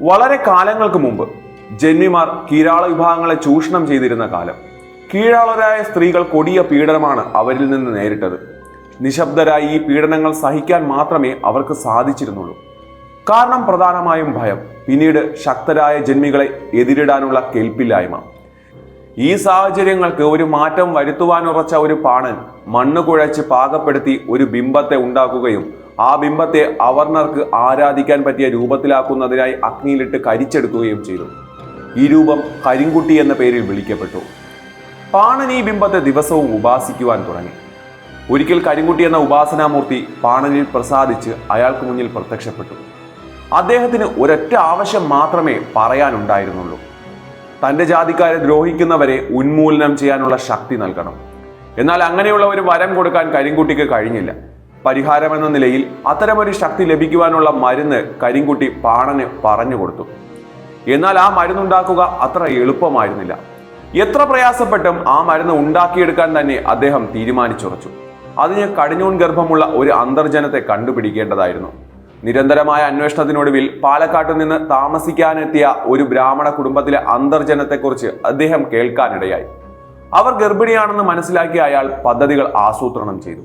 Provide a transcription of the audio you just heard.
വളരെ കാലങ്ങൾക്ക് മുമ്പ് ജന്മിമാർ കീഴാള വിഭാഗങ്ങളെ ചൂഷണം ചെയ്തിരുന്ന കാലം. കീഴാളരായ സ്ത്രീകൾ കൊടിയ പീഡനമാണ് അവരിൽ നിന്ന് നേരിട്ടത്. നിശബ്ദരായി ഈ പീഡനങ്ങൾ സഹിക്കാൻ മാത്രമേ അവർക്ക് സാധിച്ചിരുന്നുള്ളൂ. കാരണം പ്രധാനമായും ഭയം പിന്നീട് ശക്തരായ ജന്മികളെ എതിരിടാനുള്ള കെൽപ്പില്ലായ്മ. ഈ സാഹചര്യങ്ങൾക്ക് ഒരു മാറ്റം വരുത്തുവാനുറച്ച ഒരു പാണൻ മണ്ണ് കുഴച്ച് പാകപ്പെടുത്തി ഒരു ബിംബത്തെ ഉണ്ടാക്കുകയും ആ ബിംബത്തെ അവർണർക്ക് ആരാധിക്കാൻ പറ്റിയ രൂപത്തിലാക്കുന്നതിനായി അഗ്നിയിലിട്ട് കരിച്ചെടുക്കുകയും ചെയ്തു. ഈ രൂപം കരിങ്കുട്ടി എന്ന പേരിൽ വിളിക്കപ്പെട്ടു. പാണനി ബിംബത്തെ ദിവസവും ഉപാസിക്കുവാൻ തുടങ്ങി. ഒരിക്കൽ കരിങ്കുട്ടി എന്ന ഉപാസനാമൂർത്തി പാണനിൽ പ്രസാദിച്ച് അയാൾക്ക് മുന്നിൽ പ്രത്യക്ഷപ്പെട്ടു. അദ്ദേഹത്തിന് ഒരൊറ്റ ആവശ്യം മാത്രമേ പറയാനുണ്ടായിരുന്നുള്ളൂ. തന്റെ ജാതിക്കാരെ ദ്രോഹിക്കുന്നവരെ ഉന്മൂലനം ചെയ്യാനുള്ള ശക്തി നൽകണം. എന്നാൽ അങ്ങനെയുള്ള ഒരു വരം കൊടുക്കാൻ കരിങ്കുട്ടിക്ക് കഴിഞ്ഞില്ല. പരിഹാരമെന്ന നിലയിൽ അത്തരമൊരു ശക്തി ലഭിക്കുവാനുള്ള മരുന്ന് കരിങ്കുട്ടി പാണന് പറഞ്ഞു കൊടുത്തു. എന്നാൽ ആ മരുന്നുണ്ടാക്കുക അത്ര എളുപ്പമായിരുന്നില്ല. എത്ര പ്രയാസപ്പെട്ടും ആ മരുന്ന് ഉണ്ടാക്കിയെടുക്കാൻ തന്നെ അദ്ദേഹം തീരുമാനിച്ചുറച്ചു. അതിന് കടിഞ്ഞൂൺ ഗർഭമുള്ള ഒരു അന്തർജനത്തെ കണ്ടുപിടിക്കേണ്ടതായിരുന്നു. നിരന്തരമായ അന്വേഷണത്തിനൊടുവിൽ പാലക്കാട്ടു നിന്ന് താമസിക്കാനെത്തിയ ഒരു ബ്രാഹ്മണ കുടുംബത്തിലെ അന്തർജനത്തെക്കുറിച്ച് അദ്ദേഹം കേൾക്കാനിടയായി. അവർ ഗർഭിണിയാണെന്ന് മനസ്സിലാക്കിയ അയാൾ പദ്ധതികൾ ആസൂത്രണം ചെയ്തു.